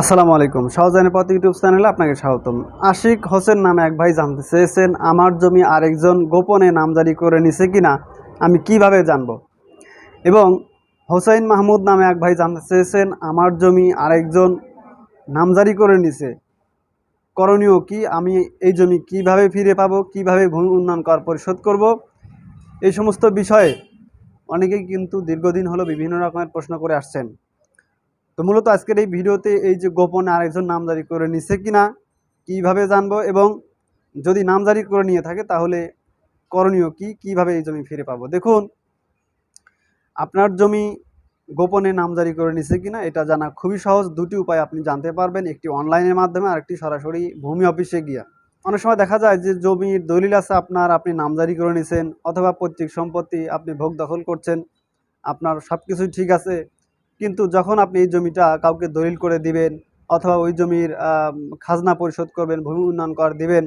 আসসালামু আলাইকুম। সহজানের পথ ইউটিউব চ্যানেলে আপনাকে স্বাগতম। আশিক হোসেন নামে এক ভাই জানতে চেয়েছেন, আমার জমি আরেকজন গোপনে নামজারি করে নিছে কিনা? আমি কীভাবে জানব? এবং হোসেন মাহমুদ নামে এক ভাই জানতে চেয়েছেন, আমার জমি আরেকজন নামজারি করে নিছে। করণীয় কি? আমি এই জমি কীভাবে ফিরে পাবো? কীভাবে ভূমি উন্নয়ন কর পরিশোধ করব? এই সমস্ত বিষয়ে অনেকেই কিন্তু দীর্ঘদিন হলো বিভিন্ন রকমের প্রশ্ন করে আসছেন। তো মূলত আজকের এই ভিডিওতে এই যে গোপনে আরেকজন নামজারি করে নিছে কিনা, কীভাবে জানব এবং যদি নামজারি করে নিয়ে থাকে তাহলে করণীয় কি, কীভাবে এই জমি ফিরে পাবো? দেখুন, আপনার জমি গোপনে নামজারি করে নিছে কিনা এটা জানা খুবই সহজ। দুটি উপায় আপনি জানতে পারবেন, একটি অনলাইনের মাধ্যমে আর একটি সরাসরি ভূমি অফিসে গিয়া। অনেক সময় দেখা যায় যে জমির দলিল আছে, আপনার আপনি নামজারি করে নিছেন অথবা পৈতৃক সম্পত্তি আপনি ভোগ দখল করছেন, আপনার সব কিছুই ঠিক আছে কিন্তু যখন আপনি এই জমিটা কাউকে দলিল করে দিবেন অথবা ওই জমির খাজনা পরিশোধ করবেন, ভূমি উন্নয়ন কর দিবেন,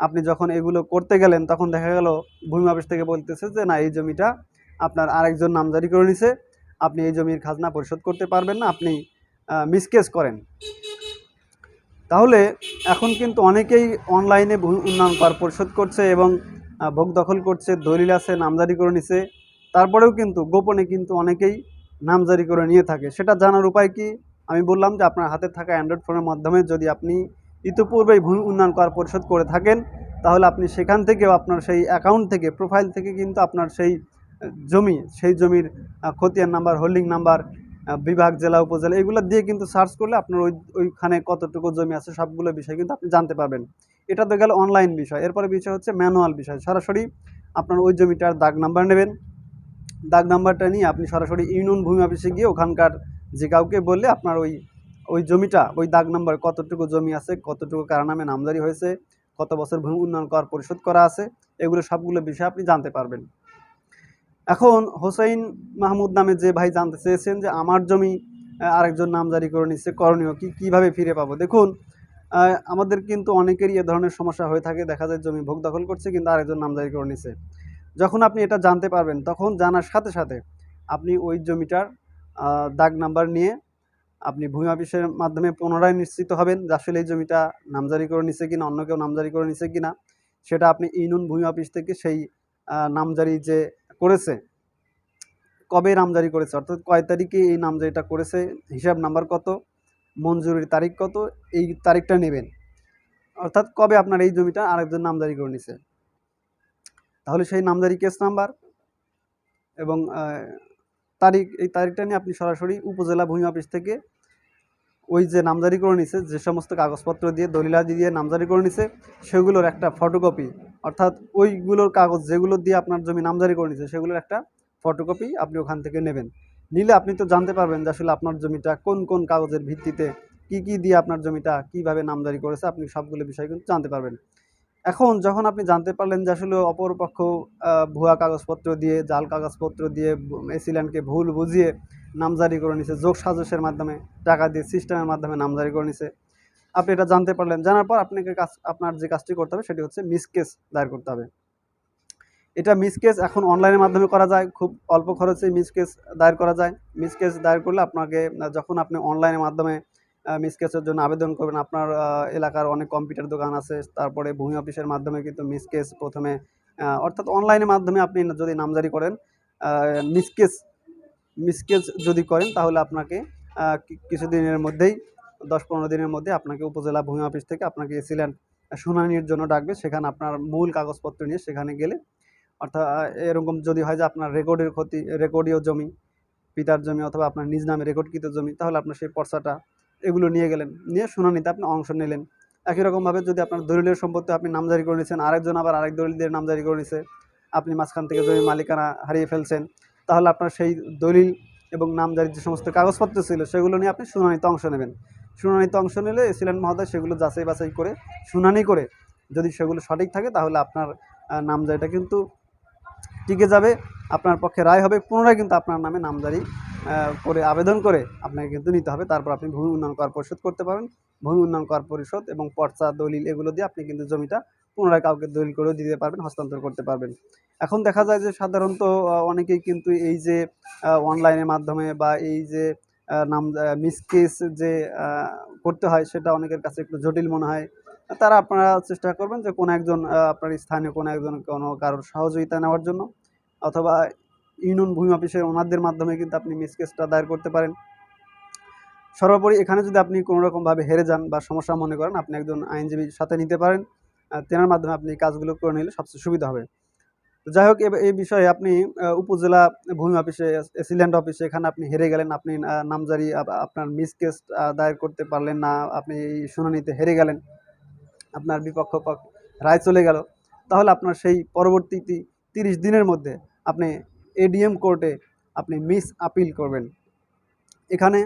আপনি যখন এগুলো করতে গেলেন, তখন দেখা গেল ভূমি অফিস থেকে বলতেছে যে, না, এই জমিটা আপনার আরেকজন নামজারি করে নিছে। আপনি এই জমির খাজনা পরিশোধ করতে পারবেন না। আপনি মিসকেস করেন। তাহলে এখন কিন্তু অনেকেই অনলাইনে ভূমি উন্নয়ন কর পরিশোধ করছে এবং ভোগ দখল করছে, দলিল আছে, নামজারি করে নিছে। তারপরেও কিন্তু গোপনে কিন্তু অনেকেই নামজারি করে নিয়ে থাকে। সেটা জানার উপায় কি? আমি বললাম যে আপনার হাতে থাকা অ্যান্ড্রয়েড ফোনের মাধ্যমে যদি আপনি ইতিপূর্বেই ভূমি উন্নয়ন কর পরিশোধ করে থাকেন, তাহলে আপনি সেখান থেকেও আপনার সেই অ্যাকাউন্ট থেকে প্রোফাইল থেকে কিন্তু আপনার সেই জমি, সেই জমির খতিয়ান নাম্বার হোল্ডিং নাম্বার বিভাগ, জেলা, উপজেলা, এগুলো দিয়ে কিন্তু সার্চ করলে আপনার ওই, ওইখানে কতটুকু জমি আছে সবগুলো বিষয় কিন্তু আপনি জানতে পারবেন। এটা তো গেল অনলাইন বিষয়। এরপরে বিষয় হচ্ছে ম্যানুয়াল বিষয়। সরাসরি আপনার ওই জমিটার দাগ নাম্বার নেবেন। দাগ নাম্বারটা নিয়ে আপনি সরাসরি ইউনিয়ন ভূমি অফিসে গিয়ে ওখানকার যে কাউকে বললে আপনার ওই ওই জমিটা, ওই দাগ নাম্বার কতটুকু জমি আছে, কতটুকু কার নামে নামজারি হয়েছে, কত বছর ভূমি উন্নয়ন কর পরিশোধ করা আছে, এগুলো সবগুলো বিষয় আপনি জানতে পারবেন। এখন হোসেইন মাহমুদ নামে যে ভাই জানতে চেয়েছেন যে আমার জমি আরেকজন নামজারি করে নিচ্ছে করণীয় কি, কীভাবে ফিরে পাবো? দেখুন আমাদের কিন্তু অনেকেরই এ ধরনের সমস্যা হয়ে থাকে। দেখা যায় জমি ভোগ দখল করছে, কিন্তু আরেকজন নামজারি করে নিচ্ছে যখন আপনি এটা জানতে পারবেন, তখন জানার সাথে সাথে আপনি ওই জমিটার দাগ নাম্বার নিয়ে আপনি ভূমি অফিসের মাধ্যমে পুনরায় নিশ্চিত হবেন যে আসলে এই জমিটা নামজারি করে নিছে কিনা, অন্য কেউ নামজারি করে নিছে কিনা। সেটা আপনি ইউনিয়ন ভূমি অফিস থেকে সেই নামজারি যে করেছে, কবে নামজারি করেছে, অর্থাৎ কয় তারিখে এই নামজারিটা করেছে, হিসাব নাম্বার কত, মঞ্জুরির তারিখ কত, এই তারিখটা নেবেন। অর্থাৎ কবে আপনার এই জমিটা আরেকজন নামজারি করে নিছে। তাহলে সেই নামজারি কেস নাম্বার এবং তারিখ, এই তারিখটা নিয়ে আপনি সরাসরি উপজেলা ভূমি অফিস থেকে ওই যে নামজারি করে নিছে, যে সমস্ত কাগজপত্র দিয়ে, দলিলাদি দিয়ে নামজারি করে নিছে, সেগুলোর একটা ফটোকপি অর্থাৎ ওইগুলোর কাগজ যেগুলো দিয়ে আপনার জমি নামজারি করে নিছে, সেগুলোর একটা ফটোকপি আপনি ওখান থেকে নেবেন। নিলে আপনি তো জানতে পারবেন যে আসলে আপনার জমিটা কোন কোন কাগজের ভিত্তিতে, কি কি দিয়ে আপনার জমিটা কীভাবে নামজারি করেছে, আপনি সবগুলো বিষয় কিন্তু জানতে পারবেন। এখন যখন আপনি জানতে পারলেন যে আসলে অপরপক্ষ ভুয়া কাগজপত্র দিয়ে, জাল কাগজপত্র দিয়ে এসিল্যান্ডকে ভুল বুঝিয়ে নামজারি করে নিছে, যোগ সাজসের মাধ্যমে টাকা দিয়ে সিস্টেমের মাধ্যমে নামজারি করে নিছে, আপনি এটা জানতে পারলেন, জানার পর আপনাকে কাজ, আপনার যে কাজটি করতে হবে সেটি হচ্ছে মিসকেস দায়ের করতে হবে। এটা মিসকেস এখন অনলাইনের মাধ্যমে করা যায়, খুব অল্প খরচে মিসকেস দায়ের করা যায়। মিসকেস দায়ের করলে আপনাকে, যখন আপনি অনলাইনের মাধ্যমে মিসকেসের জন্য আবেদন করবেন। আপনার এলাকার অনেক কম্পিউটার দোকান আছে। তারপরে ভূমি অফিসের মাধ্যমে কিন্তু মিসকেস প্রথমে অর্থাৎ অনলাইনের মাধ্যমে আপনি যদি নামজারি করেন মিসকেস মিসকেস যদি করেন, তাহলে আপনাকে কিছুদিনের মধ্যেই, দশ পনেরো দিনের মধ্যে আপনাকে উপজেলা ভূমি অফিস থেকে আপনাকে এসিল্যান্ড শুনানির জন্য ডাকবে। সেখানে আপনার মূল কাগজপত্র নিয়ে সেখানে গেলে, অর্থাৎ এরকম যদি হয় যে আপনার রেকর্ডের ক্ষতি রেকর্ডীয় জমি, পিতার জমি অথবা আপনার নিজ নামে রেকর্ডকৃত জমি, তাহলে আপনার সেই পর্চাটা এগুলো নিয়ে গেলেন। নিয়ে শুনানিতে আপনি অংশ নিলেন। একই রকমভাবে যদি আপনার দলিলের সম্পত্তি আপনি নামজারি করে নিয়েছেন, আরেকজন আবার আরেক দলিল দিয়ে নামজারি করে নিছে আপনি মাঝখান থেকে জমি মালিকানা হারিয়ে ফেলছেন, তাহলে আপনার সেই দলিল এবং নামজারির যে সমস্ত কাগজপত্র ছিল, সেগুলো নিয়ে আপনি শুনানিতে অংশ নেবেন। শুনানিতে অংশ নিলে এসিলেন মহোদয়, সেগুলো যাচাই বাছাই করে, শুনানি করে যদি সেগুলো সঠিক থাকে, তাহলে আপনার নামজারিটা কিন্তু টিকে যাবে, আপনার পক্ষে রায় হবে, পুনরায় কিন্তু আপনার নামে নামজারি করে আবেদন করে আপনাকে কিন্তু নিতে হবে। তারপর আপনি ভূমি উন্নয়ন কর পরিশোধ করতে পারেন। ভূমি উন্নয়ন কর পরিশোধ এবং পর্চা দলিল এগুলো দিয়ে আপনি কিন্তু জমিটা পুনরায় কাউকে দলিল করেও দিতে পারবেন, হস্তান্তর করতে পারবেন। এখন দেখা যায় যে সাধারণত অনেকেই কিন্তু এই যে অনলাইনের মাধ্যমে বা এই যে নাম মিস কেস যে করতে হয়, সেটা অনেকের কাছে একটু জটিল মনে হয়। তারা আপনারা চেষ্টা করবেন যে কোনো একজন আপনার স্থানীয় কোনো একজন কোনো কারোর সহযোগিতা নেওয়ার জন্য অথবা ইউনিয়ন ভূমি অফিসের ওনারদের মাধ্যমে কিন্তু আপনি মিস কেসটা দায়ের করতে পারেন। সর্বোপরি এখানে যদি আপনি কোনো রকমভাবে হেরে যান বা সমস্যা মনে করেন, আপনি একজন আইনজীবীর সাথে নিতে পারেন তেনার মাধ্যমে আপনি কাজগুলো করে নিলে সবচেয়ে সুবিধা হবে। যাই হোক এই বিষয়ে আপনি উপজেলা ভূমি অফিসে এসিল্যান্ড অফিসে এখানে আপনি হেরে গেলেন, আপনি নামজারি আপনার মিস কেস দায়ের করতে পারলেন না, আপনি শুনানিতে হেরে গেলেন, আপনার বিপক্ষ রায় চলে গেল, তাহলে আপনার সেই পরবর্তীটি তিরিশ দিনের মধ্যে আপনি এডিএম কোর্টে আপনি মিস আপিল করবেন। এখানে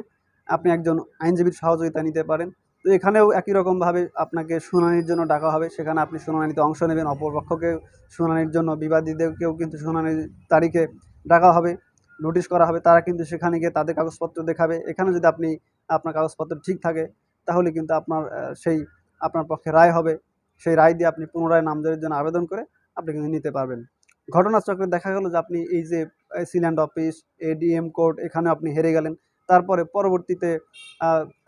আপনি একজন আইনজীবীর সহযোগিতা নিতে পারেন। তো এখানেও একই রকমভাবে আপনাকে শুনানির জন্য ডাকা হবে। সেখানে আপনি শুনানিতে অংশ নেবেন অপরপক্ষকে শুনানির জন্য, বিবাদীদেরকেও কিন্তু শুনানির তারিখে ডাকা হবে, নোটিশ করা হবে। তারা কিন্তু সেখানে গিয়ে তাদের কাগজপত্র দেখাবে। এখানে যদি আপনি আপনার কাগজপত্র ঠিক থাকে, তাহলে কিন্তু আপনার সেই আপনার পক্ষে রায় হবে। সেই রায় দিয়ে আপনি পুনরায় নামজারির জন্য আবেদন করে আপনি কিন্তু নিতে পারবেন। ঘটনাচক্রে দেখা গেল যে আপনি এই যে সিল্যান্ড অফিস, এডিএম কোর্ট, এখানে আপনি হেরে গেলেন। তারপরে পরবর্তীতে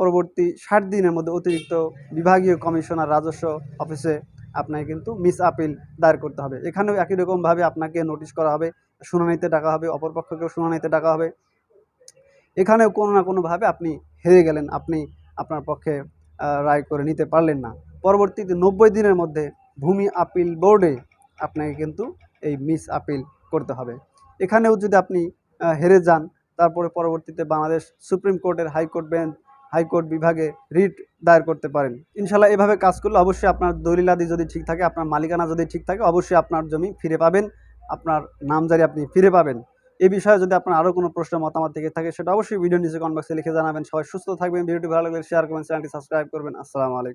পরবর্তী ষাট দিনের মধ্যে অতিরিক্ত বিভাগীয় কমিশনার রাজস্ব অফিসে আপনাকে কিন্তু মিস আপিল দায়ের করতে হবে। এখানেও একই রকমভাবে আপনাকে নোটিশ করা হবে, শুনানিতে ডাকা হবে, অপরপক্ষকেও শুনানিতে ডাকা হবে। এখানেও কোনো না কোনোভাবে আপনি হেরে গেলেন, আপনি আপনার পক্ষে রায় করে নিতে পারলেন না। পরবর্তীতে নব্বই দিনের মধ্যে ভূমি আপিল বোর্ডে আপনাকে কিন্তু এই মিস আপিল করতে হবে। এখানেও যদি আপনি হেরে যান, তারপরে পরবর্তীতে বাংলাদেশ সুপ্রিম কোর্টের high court bench high court বিভাগে রিট দায়ের করতে পারেন। ইনশাল্লাহ এভাবে কাজ করলে অবশ্যই আপনার দলিলাদি যদি ঠিক থাকে, আপনার মালিকানা যদি ঠিক থাকে, অবশ্যই আপনার জমি ফিরে পাবেন, আপনার নামজারি আপনি ফিরে পাবেন। এই বিষয়ে যদি আপনার আরও কোনো প্রশ্ন, মতামত থেকে থাকে, সেটা অবশ্যই ভিডিও নিচে কমেন্ট লিখে জানাবেন। সবাই সুস্থ থাকবেন, ভিডিওটি ভালো লাগলে শেয়ার করবেন চ্যানেলটি সাবস্ক্রাইব করবেন। আসসালামু আলাইকুম।